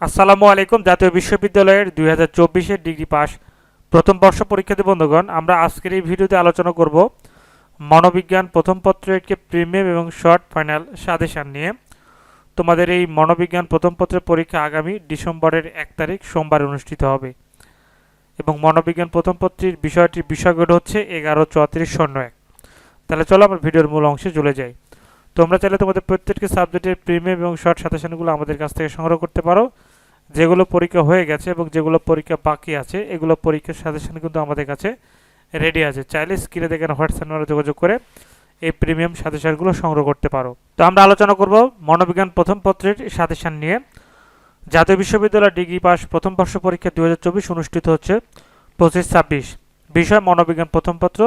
আসসালামু আলাইকুম, জাতীয় বিশ্ববিদ্যালয়ের দুই হাজার চব্বিশের ডিগ্রি পাস প্রথম বর্ষ পরীক্ষার্থী বন্ধুগণ, আমরা আজকের এই ভিডিওতে আলোচনা করব মনোবিজ্ঞান প্রথম পত্রের একটি প্রিমিয়াম এবং শর্ট ফাইনাল সাজেশান নিয়ে। তোমাদের এই মনোবিজ্ঞান প্রথম পত্রের পরীক্ষা আগামী ডিসেম্বরের এক তারিখ সোমবার অনুষ্ঠিত হবে। এবং মনোবিজ্ঞান প্রথম পত্রের বিষয়টির বিষয়গুলো হচ্ছে এগারো চৌত্রিশ শূন্য এক। তাহলে চলো আমরা ভিডিওর মূল অংশে চলে যাই। তোমরা চাইলে তোমাদের প্রত্যেকটি সাবজেক্টের প্রিমিয়াম এবং শর্ট সাজেশনগুলো আমাদের কাছ থেকে সংগ্রহ করতে পারো। যেগুলো পরীক্ষা হয়ে গেছে এবং যেগুলো পরীক্ষা বাকি আছে, এগুলো পরীক্ষার সাজেশন কিন্তু আমাদের কাছে রেডি আছে। চাইলে স্ক্রিনে দেখেন হোয়াটসঅ্যাপ নম্বরে যোগাযোগ করে এই প্রিমিয়াম সাজেশনগুলো সংগ্রহ করতে পারো। তো আমরা আলোচনা করব মনোবিজ্ঞান প্রথম পত্রের সাজেশন নিয়ে। জাতীয় বিশ্ববিদ্যালয় ডিগ্রি পাস প্রথম বর্ষ পরীক্ষা দু হাজার চব্বিশ অনুষ্ঠিত হচ্ছে পঁচিশ ছাব্বিশ। বিষয় মনোবিজ্ঞান প্রথম পত্র।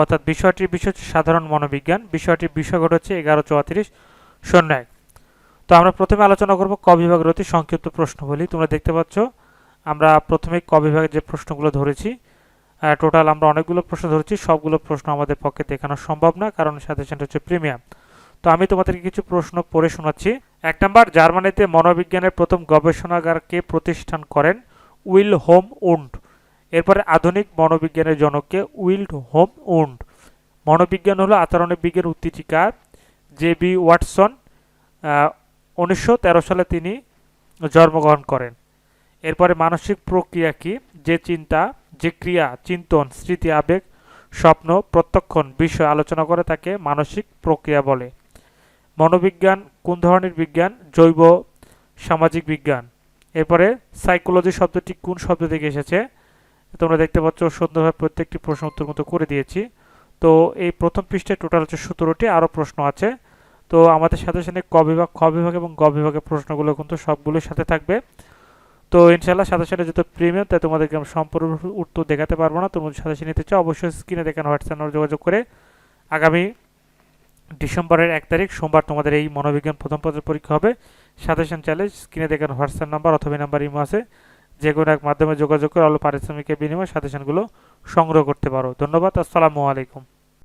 অর্থাৎ বিষয়টির বিষয় হচ্ছে সাধারণ মনোবিজ্ঞান, বিষয়টির বিষয়গত হচ্ছে এগারো চুয়াত্রিশ শূন্য এক। তো আমরা প্রথমে আলোচনা করব ক বিভাগের অতি সংক্ষিপ্ত প্রশ্ন বলি। তোমরা দেখতে পাচ্ছ, আমরা প্রথমে ক বিভাগের যে প্রশ্নগুলো ধরেছি টোটাল আমরা অনেকগুলো প্রশ্ন ধরেছি, সবগুলো প্রশ্ন আমাদের পক্ষে দেখানো সম্ভব না, কারণ সাজেশনটা হচ্ছে প্রিমিয়াম তো আমি তোমাদেরকে কিছু প্রশ্ন পড়ে শোনাচ্ছি। এক নম্বর, জার্মানিতে মনোবিজ্ঞানের প্রথম গবেষণাগারকে প্রতিষ্ঠান করেন? উইল হোম উন্ড এরপরে আধুনিক মনোবিজ্ঞানের জনককে উইল্ড হোম উন্ড। মনোবিজ্ঞান হলো আচরণের বিজ্ঞান উত্তেজিকা, জে বি ওয়াটসন উনিশশো তেরো সালে তিনি জন্মগ্রহণ করেন। এরপরে মানসিক প্রক্রিয়া কি? যে চিন্তা, যে ক্রিয়া, চিন্তন, স্মৃতি, আবেগ, স্বপ্ন, প্রত্যক্ষণ, বিষয় আলোচনা করে তাকে মানসিক প্রক্রিয়া বলে। মনোবিজ্ঞান কোন ধরনের বিজ্ঞান? জৈব সামাজিক বিজ্ঞান। এরপরে সাইকোলজি শব্দটি কোন শব্দ থেকে এসেছে? তোমরা দেখতে পাচ্ছ সুন্দরভাবে প্রত্যেকটি প্রশ্ন উত্তর মতো করে দিয়েছি। তো এই প্রথম পৃষ্ঠে টোটাল হচ্ছে সতেরোটি, আরও প্রশ্ন আছে। তো আমাদের সাথে সাথে ক বিভাগ, খ বিভাগ এবং গ বিভাগের প্রশ্নগুলো কিন্তু সবগুলোর সাথে থাকবে। তো ইনশাল্লাহ সাথে সাথে যত প্রিমিয়াম, তাই তোমাদেরকে আমি সম্পূর্ণ উত্তর দেখাতে পারব না। তোমাদের সাথে সাথে নিতে চাও, অবশ্যই স্ক্রিনে দেখেন হোয়াটসঅ্যাপ নম্বর যোগাযোগ করে। আগামী ডিসেম্বরের এক তারিখ, সোমবার তোমাদের এই মনোবিজ্ঞান প্রথম পত্রের পরীক্ষা হবে। সাজেশন চ্যালেঞ্জ স্ক্রিনে দেখেন হোয়াটসঅ্যাপ নাম্বার অথবা নাম্বার ইমো আছে। যে কোনো এক মাধ্যমে যোগাযোগ করে অল্প পারিশ্রমিকের বিনিময়ে সাজেশনগুলো সংগ্রহ করতে পারো। ধন্যবাদ, আসসালামু আলাইকুম।